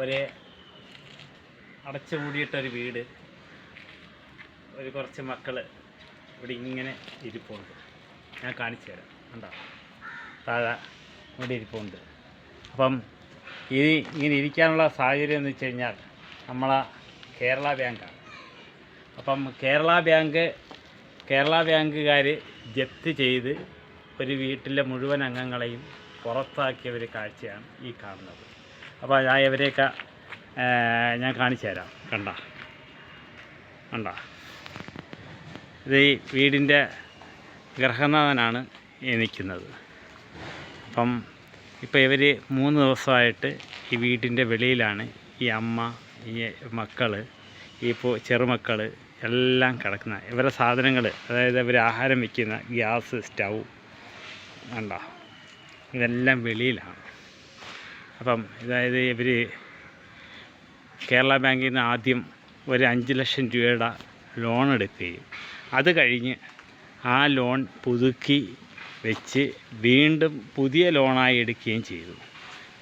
ഒരു അടച്ചു മൂടിയിട്ടൊരു വീട്. ഒരു കുറച്ച് മക്കൾ ഇവിടെ ഇങ്ങനെ ഇരിപ്പുണ്ട്. ഞാൻ കാണിച്ചു തരാം. കണ്ടോ? താഴെ ഇവിടെ ഇരിപ്പുണ്ട്. അപ്പം ഇത് ഇങ്ങനെ ഇരിക്കാനുള്ള സാഹചര്യം എന്ന് വെച്ച് കഴിഞ്ഞാൽ നമ്മളെ കേരള ബാങ്കാണ്. അപ്പം കേരള ബാങ്ക് കേരള ബാങ്കുകാർ ജപ്തി ചെയ്ത് ഒരു വീട്ടിലെ മുഴുവൻ അംഗങ്ങളെയും പുറത്താക്കിയ ഒരു കാഴ്ചയാണ് ഈ കാണുന്നത്. അപ്പോൾ ഞാൻ ഇവരെയൊക്കെ ഞാൻ കാണിച്ചു തരാം. കണ്ട. കണ്ട. ഇത് ഈ വീടിന്റെ ഗ്രഹനാഥനാണ് നിൽക്കുന്നത്. അപ്പം ഇപ്പോൾ ഇവർ മൂന്ന് ദിവസമായിട്ട് ഈ വീട്ടിന്റെ വെളിയിലാണ് ഈ അമ്മ ഈ മക്കൾ ഈ പോ ചെറുമക്കൾ എല്ലാം കിടക്കുന്ന ഇവരുടെ സാധനങ്ങൾ അതായത് ഇവർ ആഹാരം വയ്ക്കുന്ന ഗ്യാസ് സ്റ്റൗ വേണ്ട ഇതെല്ലാം വെളിയിലാണ്. അപ്പം അതായത് ഇവർ കേരള ബാങ്കിൽ നിന്ന് ആദ്യം ഒരു അഞ്ച് ലക്ഷം രൂപയുടെ ലോൺ എടുക്കുകയും അത് കഴിഞ്ഞ് ആ ലോൺ പുതുക്കി വെച്ച് വീണ്ടും പുതിയ ലോണായി എടുക്കുകയും ചെയ്തു.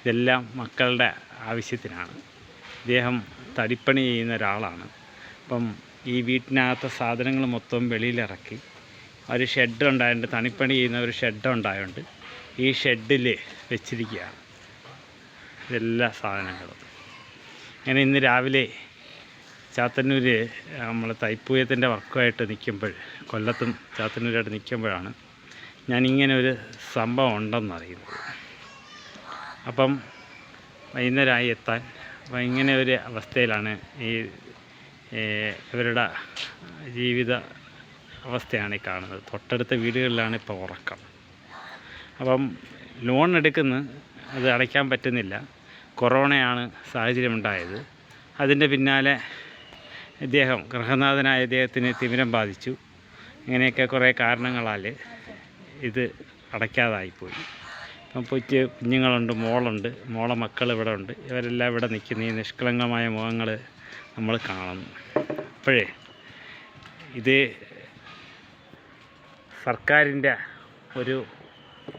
ഇതെല്ലാം മക്കളുടെ ആവശ്യത്തിനാണ്. ഇദ്ദേഹം തടിപ്പണി ചെയ്യുന്ന ഒരാളാണ്. അപ്പം ഈ വീട്ടിനകത്തെ സാധനങ്ങൾ മൊത്തം വെളിയിലിറക്കി. ഒരു ഷെഡ് ഉണ്ടായതുകൊണ്ട് തണിപ്പണി ചെയ്യുന്ന ഒരു ഷെഡ് ഉണ്ടായതുകൊണ്ട് ഈ ഷെഡിൽ വെച്ചിരിക്കുകയാണ്. ഇതെല്ലാ സാധനങ്ങളും. അങ്ങനെ ഇന്ന് രാവിലെ ചാത്തന്നൂർ നമ്മൾ തൈപ്പൂയത്തിന്റെ വർക്കുമായിട്ട് നിൽക്കുമ്പോൾ കൊല്ലത്തും ചാത്തന്നൂരായിട്ട് നിൽക്കുമ്പോഴാണ് ഞാനിങ്ങനെ ഒരു സംഭവം ഉണ്ടെന്ന് അറിയുന്നത് അപ്പം വൈകുന്നേരമായി എത്താൻ അപ്പം ഇങ്ങനെ ഒരു അവസ്ഥയിലാണ് ഈ ഇവരുടെ ജീവിത അവസ്ഥയാണ് ഈ കാണുന്നത്. തൊട്ടടുത്ത വീടുകളിലാണ് ഇപ്പോൾ ഉറക്കം. അപ്പം ലോൺ എടുക്കുന്ന അത് അടയ്ക്കാൻ പറ്റുന്നില്ല. കൊറോണയാണ് സാഹചര്യം ഉണ്ടായത് അതിന്റെ പിന്നാലെ ഇദ്ദേഹം ഗൃഹനാഥനായ ഇദ്ദേഹത്തിന് തിമിരം ബാധിച്ചു. ഇങ്ങനെയൊക്കെ കുറേ കാരണങ്ങളാൽ ഇത് അടയ്ക്കാതായിപ്പോയി. അപ്പം കൊച്ചു കുഞ്ഞുങ്ങളുണ്ട് മോളുണ്ട് മോളെ മക്കൾ ഇവിടെ ഉണ്ട്. ഇവരെല്ലാം ഇവിടെ നിൽക്കുന്ന ഈ നിഷ്കളങ്കമായ മുഖങ്ങൾ നമ്മൾ കാണുന്നു. അപ്പോഴേ ഇത് സർക്കാരിന്റെ ഒരു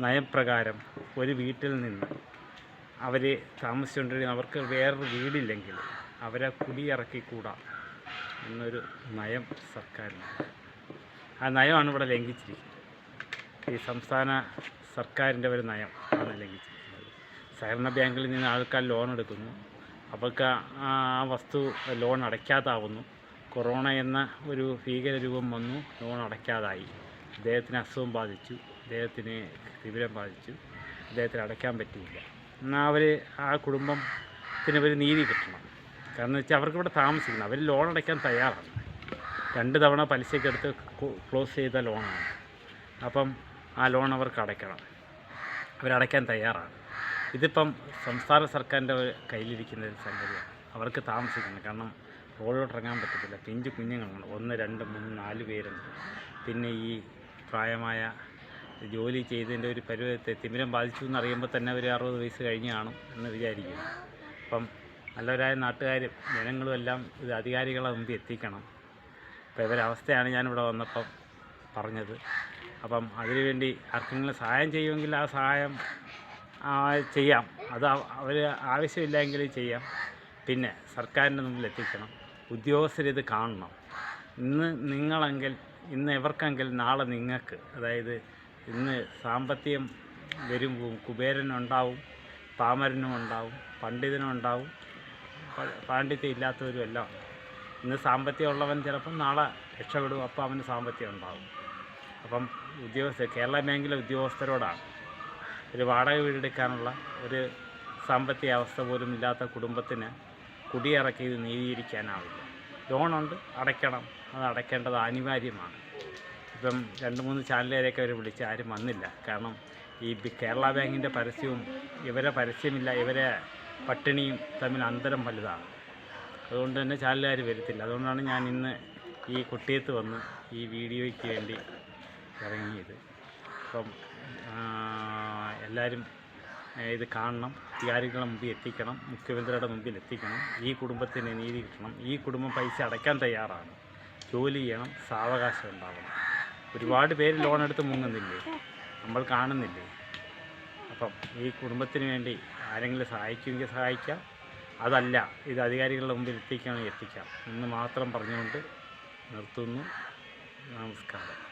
നയപ്രകാരം ഒരു വീട്ടിൽ നിന്ന് അവർ താമസിച്ചുകൊണ്ടിരുന്ന അവർക്ക് വേറൊരു വീടില്ലെങ്കിൽ അവരെ കുടിയിറക്കിക്കൂടാ എന്നൊരു നയം സർക്കാരിന്. ആ നയമാണ് ഇവിടെ ലംഘിച്ചിരിക്കുന്നത്. ഈ സംസ്ഥാന സർക്കാരിന്റെ ഒരു നയം ആണ് ലംഘിച്ചിരിക്കുന്നത്. സഹകരണ ബാങ്കിൽ നിന്ന് ആൾക്കാർ ലോൺ എടുക്കുന്നു. അവർക്ക് ആ വസ്തു ലോൺ അടയ്ക്കാതാവുന്നു. കൊറോണ എന്ന ഒരു ഭീകരരൂപം വന്നു. ലോൺ അടയ്ക്കാതായി. അദ്ദേഹത്തിന് അസുഖം ബാധിച്ചു. അദ്ദേഹത്തിന് തീവ്രം ബാധിച്ചു. അദ്ദേഹത്തിന് അടയ്ക്കാൻ പറ്റിയില്ല. എന്നാൽ അവർ ആ കുടുംബത്തിന് ഒരു നീതി കിട്ടണം. കാരണം വെച്ചാൽ അവർക്ക് ഇവിടെ താമസിക്കണം. അവർ ലോൺ അടയ്ക്കാൻ തയ്യാറാണ്. രണ്ട് തവണ പലിശയ്ക്ക് എടുത്ത് ക്ലോസ് ചെയ്ത ലോണാണ് അപ്പം ആ ലോൺ അവർക്ക് അടയ്ക്കണം. അവരടയ്ക്കാൻ തയ്യാറാണ്. ഇതിപ്പം സംസ്ഥാന സർക്കാരിന്റെ കയ്യിലിരിക്കുന്ന ഒരു സംഗതിയാണ്. അവർക്ക് താമസിക്കണം. കാരണം റോഡിലോട്ട് ഇറങ്ങാൻ പറ്റത്തില്ല. പിഞ്ച് കുഞ്ഞുങ്ങളാണ് ഒന്ന് രണ്ട് മൂന്ന് നാല് പേരുണ്ട്. പിന്നെ ഈ പ്രായമായ ജോലി ചെയ്തതിന്റെ ഒരു പരുവത്തെ തിമിരം ബാധിച്ചു എന്നറിയുമ്പോൾ തന്നെ ഒരു അറുപത് വയസ്സ് കഴിഞ്ഞാണ് എന്ന് വിചാരിക്കുന്നു അപ്പം നല്ലവരായ നാട്ടുകാരും ജനങ്ങളും എല്ലാം ഇത് അധികാരികളെ മുമ്പിൽ എത്തിക്കണം. അപ്പോൾ ഇവരവസ്ഥയാണ് ഞാനിവിടെ വന്നപ്പം പറഞ്ഞത്. അപ്പം അതിനുവേണ്ടി ആർക്കെങ്കിലും സഹായം ചെയ്യുമെങ്കിൽ ആ സഹായം ചെയ്യാം. അത് അവർ ആവശ്യമില്ലെങ്കിൽ ചെയ്യാം. പിന്നെ സർക്കാരിന്റെ മുമ്പിൽ എത്തിക്കണം. ഉദ്യോഗസ്ഥരിത് കാണണം. ഇന്ന് നിങ്ങളെങ്കിൽ ഇന്ന് എവർക്കെങ്കിൽ നാളെ നിങ്ങൾക്ക് അതായത് ഇന്ന് സാമ്പത്തികം വരും കുബേരനുണ്ടാവും താമരനും ഉണ്ടാവും പണ്ഡിതനും ഉണ്ടാവും പാണ്ഡിത്യം ഇല്ലാത്തവരും എല്ലാം. ഇന്ന് സാമ്പത്തികം ഉള്ളവൻ ചിലപ്പം നാളെ രക്ഷപ്പെടും അപ്പോൾ അവന് സാമ്പത്തികം ഉണ്ടാവും. അപ്പം ഉദ്യോഗസ്ഥ കേരള ബാങ്കിലെ ഉദ്യോഗസ്ഥരോടാണ് ഒരു വാടക വീടെടുക്കാനുള്ള ഒരു സാമ്പത്തിക അവസ്ഥ പോലും ഇല്ലാത്ത കുടുംബത്തിന് കുടിയിറക്കി ഇത് നീതീകരിക്കാനാവില്ല. ലോണുണ്ട് അടയ്ക്കണം. അത് അടയ്ക്കേണ്ടത് അനിവാര്യമാണ്. ഇപ്പം രണ്ട് മൂന്ന് ചാനലുകാരെയൊക്കെ അവർ വിളിച്ച് ആരും വന്നില്ല. കാരണം ഈ കേരള ബാങ്കിന്റെ പരസ്യവും ഇവരെ പരസ്യമില്ല ഇവരെ പട്ടിണിയും തമ്മിൽ അന്തരം വലുതാണ്. അതുകൊണ്ട് തന്നെ ചാനലുകാർ വരത്തില്ല. അതുകൊണ്ടാണ് ഞാൻ ഇന്ന് ഈ കുട്ടിയത്ത് വന്ന് ഈ വീഡിയോയ്ക്ക് വേണ്ടി ഇറങ്ങിയത്. അപ്പം എല്ലാവരും ഇത് കാണണം. അധികാരികളുടെ മുമ്പിൽ എത്തിക്കണം. മുഖ്യമന്ത്രിയുടെ മുമ്പിൽ എത്തിക്കണം. ഈ കുടുംബത്തിന് നീതി കിട്ടണം. ഈ കുടുംബം പൈസ അടയ്ക്കാൻ തയ്യാറാണ്. ജോലി ചെയ്യണം. സാവകാശം ഉണ്ടാവണം. ഒരുപാട് പേര് ലോൺ എടുത്ത് മുങ്ങുന്നില്ലേ? നമ്മൾ കാണുന്നില്ലേ? അപ്പം ഈ കുടുംബത്തിന് വേണ്ടി ആരെങ്കിലും സഹായിക്കുമെങ്കിൽ സഹായിക്കാം. അതല്ല ഇത് അധികാരികളുടെ മുമ്പിൽ എത്തിക്കുകയാണെങ്കിൽ എത്തിക്കാം. എന്ന് മാത്രം പറഞ്ഞുകൊണ്ട് നിർത്തുന്നു. നമസ്കാരം.